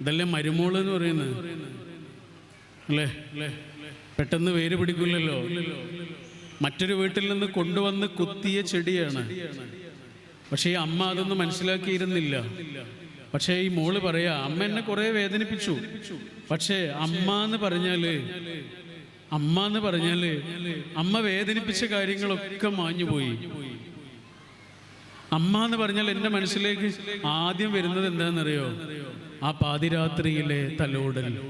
ഇതല്ലേ മരുമോൾ എന്ന് പറയുന്നത്? അല്ലേ? പെട്ടെന്ന് വേര് പിടിക്കില്ലല്ലോ. മറ്റൊരു വീട്ടിൽ നിന്ന് കൊണ്ടുവന്ന് കുത്തിയ ചെടിയാണ്. പക്ഷേ ഈ അമ്മ അതൊന്നും മനസ്സിലാക്കിയിരുന്നില്ല. പക്ഷേ ഈ മോൾ പറയാ അമ്മ എന്നെ കുറെ വേദനിപ്പിച്ചു. പക്ഷേ അമ്മ എന്ന് പറഞ്ഞാൽ അമ്മ എന്ന് പറഞ്ഞാൽ അമ്മ വേദനിപ്പിച്ച കാര്യങ്ങളൊക്കെ മാഞ്ഞുപോയി അമ്മ എന്ന് പറഞ്ഞാൽ എന്റെ മനസ്സിലേക്ക് ആദ്യം വരുന്നത് എന്താണെന്നറിയോ? ആ പാതിരാത്രിയിലെ തലോടൽ.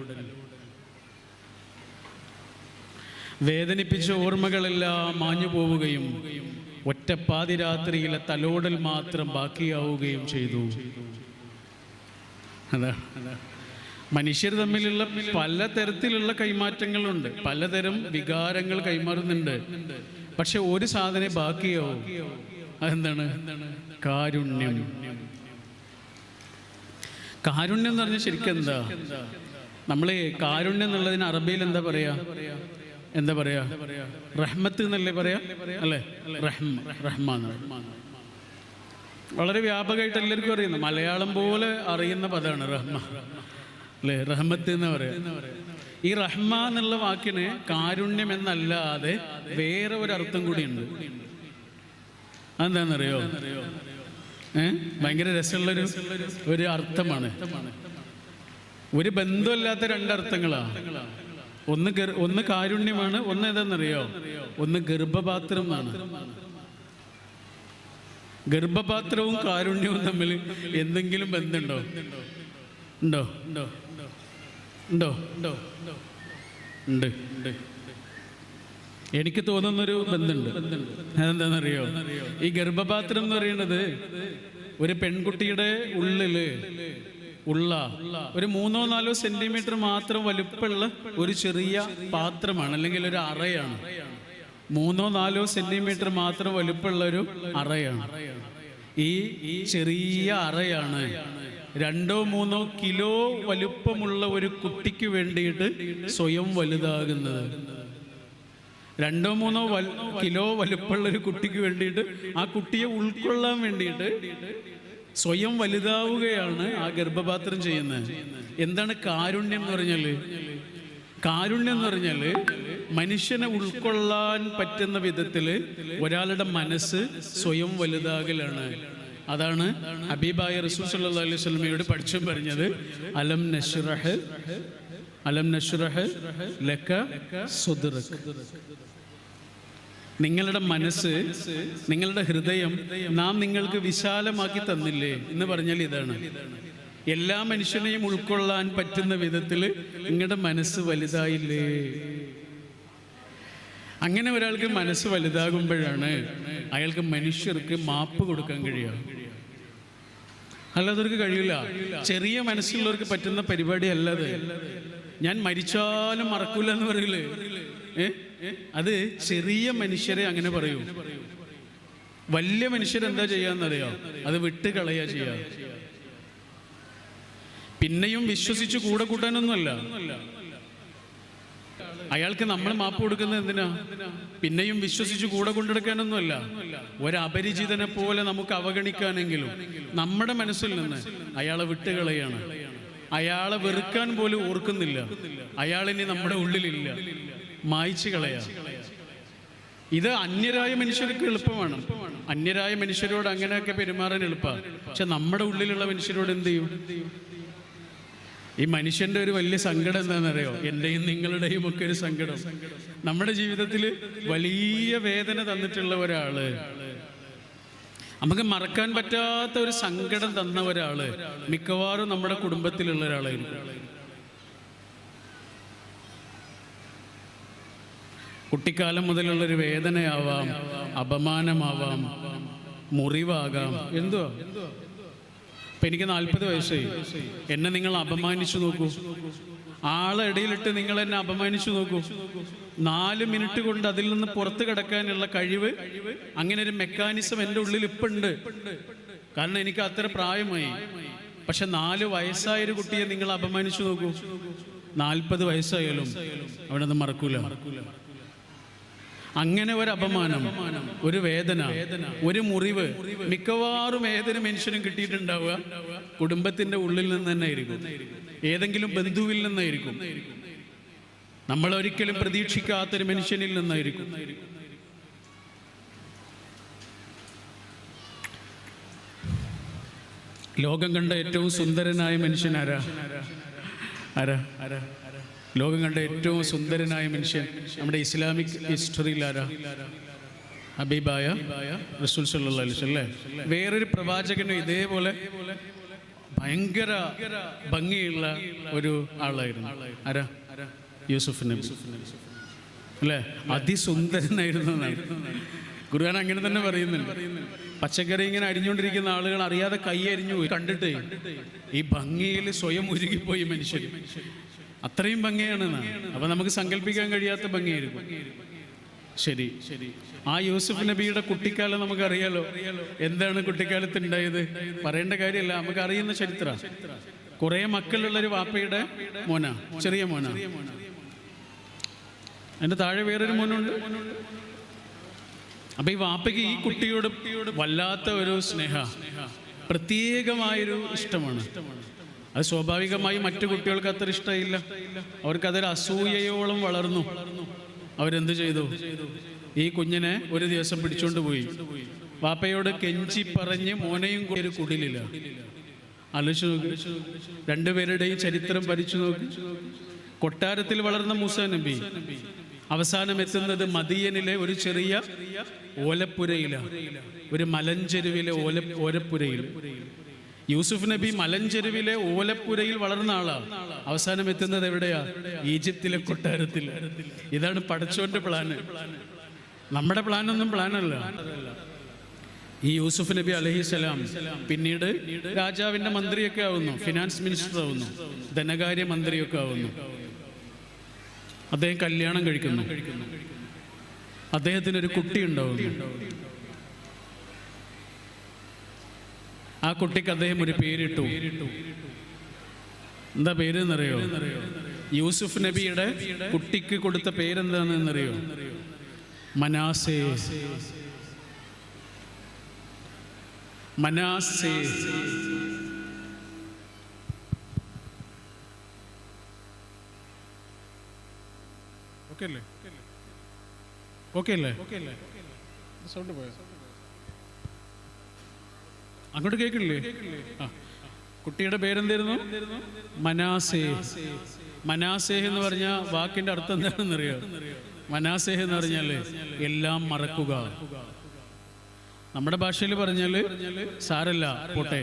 വേദനിപ്പിച്ച ഓർമ്മകളെല്ലാം മാഞ്ഞു പോവുകയും ഒറ്റ പാതിരാത്രിയിലെ തലോടൽ മാത്രം ബാക്കിയാവുകയും ചെയ്തു. അതാ മനുഷ്യർ തമ്മിലുള്ള പലതരത്തിലുള്ള കൈമാറ്റങ്ങളുണ്ട്. പലതരം വികാരങ്ങൾ കൈമാറുന്നുണ്ട്. പക്ഷെ ഒരു സാധനം ബാക്കിയാവും. അതെന്താണ്? കാരുണ്യം. കാരുണ്യം എന്ന് പറഞ്ഞാൽ ശരിക്കും എന്താ? നമ്മൾ കാരുണ്യം എന്നുള്ളതിന് അറബിയിൽ എന്താ പറയാ? എന്താ പറയാ? റഹ്മത്ത് എന്നല്ലേ പറയാ? അല്ലേ? റഹ്മ റഹ്മാൻ വളരെ വ്യാപകമായിട്ട് എല്ലാവർക്കും അറിയുന്നു. മലയാളം പോലെ അറിയുന്ന പദമാണ് റഹ്മ. അല്ലേ? റഹ്മത്ത് എന്ന് പറയാ. ഈ റഹ്മ എന്നുള്ള വാക്കിന് കാരുണ്യം എന്നല്ലാതെ വേറെ ഒരു അർത്ഥം കൂടിയുണ്ട്. അതെന്താണെന്നറിയോ? ഭയങ്കര രസമുള്ളൊരു ഒരു അർത്ഥമാണ്. ഒരു ബന്ധമില്ലാത്ത രണ്ടർത്ഥങ്ങളാ. ഒന്ന് ഒന്ന് കാരുണ്യമാണ് ഒന്ന് ഏതാണെന്നറിയോ ഒന്ന് ഗർഭപാത്രം എന്നാണ് ഗർഭപാത്രവും കാരുണ്യവും തമ്മിൽ എന്തെങ്കിലും ബന്ധമുണ്ടോ? ഉണ്ടോ ഉണ്ടോ? ഉണ്ടോ? ഉണ്ടോ? ഉണ്ട്. ഉണ്ട്. എനിക്ക് തോന്നുന്നൊരു ബന്ധമുണ്ട് അതെന്താണെന്നറിയോ? ഈ ഗർഭപാത്രം എന്ന് പറയുന്നത് ഒരു പെൺകുട്ടിയുടെ ഉള്ളിൽ ഉള്ള ഒരു മൂന്നോ നാലോ സെന്റിമീറ്റർ മാത്രം വലുപ്പമുള്ള ഒരു ചെറിയ പാത്രമാണ് അല്ലെങ്കിൽ ഒരു അറയാണ്. മൂന്നോ നാലോ സെന്റിമീറ്റർ മാത്രം വലുപ്പമുള്ള ഒരു അറയാണ്. ഈ ചെറിയ അറയാണ് രണ്ടോ മൂന്നോ കിലോ വലുപ്പമുള്ള ഒരു കുട്ടിക്ക് വേണ്ടിയിട്ട് സ്വയം വലുതാകുന്നത്. രണ്ടോ മൂന്നോ വൽ- കിലോ വലുപ്പമുള്ള ഒരു കുട്ടിക്ക് വേണ്ടിയിട്ട് ആ കുട്ടിയെ ഉൾക്കൊള്ളാൻ വേണ്ടിയിട്ട് സ്വയം വലുതാവുകയാണ് ആ ഗർഭപാത്രം ചെയ്യുന്നത്. എന്താണ് കാരുണ്യം എന്ന് പറഞ്ഞാൽ? കാരുണ്യം എന്ന് പറഞ്ഞാൽ മനുഷ്യനെ ഉൾക്കൊള്ളാൻ പറ്റുന്ന വിധത്തിൽ ഒരാളുടെ മനസ്സ് സ്വയം വലുതാകലാണ്. അതാണ് ഹബീബായ റസൂൽ സല്ലല്ലാഹു അലൈഹി വസല്ലമയോട് പഠിച്ചും പറഞ്ഞത് അലം നഷ്റഹ് അലം നഷ്റഹ് ലക സുദ്റക്. നിങ്ങളുടെ മനസ്സ് നിങ്ങളുടെ ഹൃദയം നാം നിങ്ങൾക്ക് വിശാലമാക്കി തന്നില്ലേ എന്ന് പറഞ്ഞാൽ ഇതാണ്. എല്ലാ മനുഷ്യനെയും ഉൾക്കൊള്ളാൻ പറ്റുന്ന വിധത്തിൽ നിങ്ങളുടെ മനസ്സ് വലുതായില്ലേ? അങ്ങനെ ഒരാൾക്ക് മനസ്സ് വലുതാകുമ്പോഴാണ് അയാൾക്ക് മനുഷ്യർക്ക് മാപ്പ് കൊടുക്കാൻ കഴിയുക. അല്ലാത്തവർക്ക് കഴിയില്ല. ചെറിയ മനസ്സുള്ളവർക്ക് പറ്റുന്ന പരിപാടി അല്ലത് ഞാൻ മരിച്ചാലും മറക്കൂല എന്ന് പറയില്ലേ? അത് ചെറിയ മനുഷ്യരെ അങ്ങനെ പറയൂ. വലിയ മനുഷ്യരെന്താ ചെയ്യാന്നറിയോ? അത് വിട്ട് കളയാ ചെയ്യാ. പിന്നെയും വിശ്വസിച്ച് കൂടെ കൂട്ടാനൊന്നുമല്ല. അയാൾക്ക് നമ്മൾ മാപ്പ് കൊടുക്കുന്നത് എന്തിനാ? പിന്നെയും വിശ്വസിച്ച് കൂടെ കൊണ്ടെടുക്കാനൊന്നുമല്ല. ഒരപരിചിതനെ പോലെ നമുക്ക് അവഗണിക്കാനെങ്കിലും നമ്മുടെ മനസ്സിൽ നിന്ന് അയാളെ വിട്ടുകളയാണ് അയാളെ വെറുക്കാൻ പോലും ഓർക്കുന്നില്ല. അയാളിനി നമ്മുടെ ഉള്ളിലില്ല. മായ്ച്ചു കളയാ. ഇത് അന്യരായ മനുഷ്യർക്ക് എളുപ്പമാണ്. അന്യരായ മനുഷ്യരോട് അങ്ങനെയൊക്കെ പെരുമാറാൻ എളുപ്പമാണ് പക്ഷെ നമ്മുടെ ഉള്ളിലുള്ള മനുഷ്യരോട് എന്ത് ചെയ്യും? ഈ മനുഷ്യന്റെ ഒരു വലിയ സങ്കടം എന്താണെന്നറിയോ? എന്റെയും നിങ്ങളുടെയും ഒക്കെ ഒരു സങ്കടം. നമ്മുടെ ജീവിതത്തിൽ വലിയ വേദന തന്നിട്ടുള്ള ഒരാൾ. നമുക്ക് മറക്കാൻ പറ്റാത്ത ഒരു സങ്കടം തന്ന ഒരാൾ മിക്കവാറും നമ്മുടെ കുടുംബത്തിലുള്ള ഒരാളായിരിക്കും. കുട്ടിക്കാലം മുതലുള്ളൊരു വേദനയാവാം അപമാനമാവാം മുറിവാകാം. എന്തോ ഇപ്പൊ എനിക്ക് നാൽപ്പത് വയസ്സായി. എന്നെ നിങ്ങൾ അപമാനിച്ചു നോക്കൂ. ആളെ ഇടയിലിട്ട് നിങ്ങൾ എന്നെ അപമാനിച്ചു നോക്കൂ. നാല് മിനിറ്റ് കൊണ്ട് അതിൽ നിന്ന് പുറത്തു കിടക്കാനുള്ള കഴിവ് അങ്ങനെ ഒരു മെക്കാനിസം എന്റെ ഉള്ളിൽ ഇപ്പൊ ഉണ്ട് കാരണം എനിക്ക് അത്ര പ്രായമായി. പക്ഷെ നാല് വയസ്സായ ഒരു കുട്ടിയെ നിങ്ങൾ അപമാനിച്ചു നോക്കൂ. നാൽപ്പത് വയസ്സായാലും അവിടെ നിന്ന് മറക്കൂല. അങ്ങനെ ഒരു അപമാനം ഒരു വേദന ഒരു മുറിവ്. മിക്കവാറും ഏതൊരു മനുഷ്യനും കിട്ടിയിട്ടുണ്ടാവുക കുടുംബത്തിന്റെ ഉള്ളിൽ നിന്ന് തന്നെ ആയിരിക്കും. ഏതെങ്കിലും ബന്ധുവിൽ നിന്നായിരിക്കും നമ്മൾ ഒരിക്കലും പ്രതീക്ഷിക്കാത്തൊരു മനുഷ്യനിൽ നിന്നായിരിക്കും ലോകം കണ്ട ഏറ്റവും സുന്ദരനായ മനുഷ്യനാരാ ആരാ? ആരാ? ലോകം കണ്ട ഏറ്റവും സുന്ദരനായ മനുഷ്യൻ നമ്മുടെ ഇസ്ലാമിക് ഹിസ്റ്ററിയിൽ ആരാ ഹബീബായ റസൂൽ അല്ലേ? വേറൊരു പ്രവാചകനും ഇതേപോലെ ഭയങ്കര ഭംഗിയുള്ള ഒരു ആളായിരുന്നു. ആരാ? യൂസുഫ് നബി. അല്ലേ? അതിസുന്ദരനായിരുന്നു ഖുർആൻ അങ്ങനെ തന്നെ പറയുന്നുണ്ട്. പച്ചക്കറി ഇങ്ങനെ അരിഞ്ഞുകൊണ്ടിരിക്കുന്ന ആളുകൾ അറിയാതെ കൈ അരിഞ്ഞു കണ്ടിട്ട് ഈ ഭംഗിയിൽ സ്വയം ഉരുകിപ്പോയി മനുഷ്യൻ. അത്രയും ഭംഗിയാണ് അപ്പൊ നമുക്ക് സങ്കല്പിക്കാൻ കഴിയാത്ത ഭംഗിയായിരിക്കും. ശരി. ശരി ആ യൂസുഫ് നബിയുടെ കുട്ടിക്കാലം നമുക്കറിയാലോ. എന്താണ് കുട്ടിക്കാലത്ത് ഉണ്ടായത്? പറയേണ്ട കാര്യമല്ല. നമുക്ക് അറിയുന്ന ചരിത്ര. കുറെ മക്കളുള്ള ഒരു വാപ്പയുടെ മോന. ചെറിയ മോന. എന്റെ താഴെ വേറൊരു മോനുണ്ട്. അപ്പൊ ഈ വാപ്പയ്ക്ക് ഈ കുട്ടിയോട് വല്ലാത്ത ഒരു സ്നേഹ. പ്രത്യേകമായൊരു ഇഷ്ടമാണ്. അത് സ്വാഭാവികമായി മറ്റു കുട്ടികൾക്ക് അത്ര ഇഷ്ടമില്ല അവർക്കതൊരു അസൂയയോളം വളർന്നു. അവരെന്ത് ചെയ്തു? ഈ കുഞ്ഞിനെ ഒരു ദിവസം പിടിച്ചോണ്ട് പോയി. വാപ്പയോട് കെഞ്ചി പറഞ്ഞ് മോനെയും കൂടി ഒരു കുടിലില്ല. ആലോചിച്ച് നോക്കി. രണ്ടുപേരുടെയും ചരിത്രം പരിച്ചു നോക്കി. കൊട്ടാരത്തിൽ വളർന്ന മൂസ നബി അവസാനം എത്തുന്നത് മദിയനിലെ ഒരു ചെറിയ ഓലപ്പുരയിലാണ്. ഒരു മലഞ്ചെരുവിലെ ഓല ഓലപ്പുരയിൽ യൂസുഫ് നബി മലഞ്ചെരുവിലെ ഓലപ്പുരയിൽ വളർന്ന ആളാണ് അവസാനം എത്തുന്നത് എവിടെയാ? ഈജിപ്തിലെ കൊട്ടാരത്തിൽ. ഇതാണ് പടച്ചോന്റെ പ്ലാന്. നമ്മുടെ പ്ലാൻ പ്ലാനൊന്നും പ്ലാനല്ല. ഈ യൂസുഫ് നബി അലഹിസലാം പിന്നീട് രാജാവിന്റെ മന്ത്രിയൊക്കെ ആവുന്നു ഫിനാൻസ് മിനിസ്റ്റർ ആവുന്നു ധനകാര്യ മന്ത്രിയൊക്കെ ആവുന്നു. അദ്ദേഹം കല്യാണം കഴിക്കുന്നു. അദ്ദേഹത്തിന് ഒരു കുട്ടി ഉണ്ടാവുന്നു. ആ കുട്ടിക്ക് അദ്ദേഹം ഒരു പേരിട്ടു. എന്താ പേര് എന്നറിയോ യൂസുഫ് നബിയുടെ കുട്ടിക്ക് കൊടുത്ത പേരെന്താണെന്നറിയോ? മനാസേ. മനാസേ. ഓക്കെ അല്ലേ? ഓക്കെ അല്ലേ? സൗണ്ട് പോയോ? അങ്ങോട്ട് കേൾക്കില്ലേ കുട്ടിയുടെ പേരെന്തായിരുന്നു? മനാസേ. മനാസേഹ് എന്ന് പറഞ്ഞ വാക്കിന്റെ അർത്ഥം എന്താണെന്ന് എന്താണെന്നറിയോ? മനാസേഹ് എന്ന് പറഞ്ഞാൽ എല്ലാം മറക്കുക. നമ്മുടെ ഭാഷയിൽ പറഞ്ഞാൽ സാരല്ല പോട്ടെ.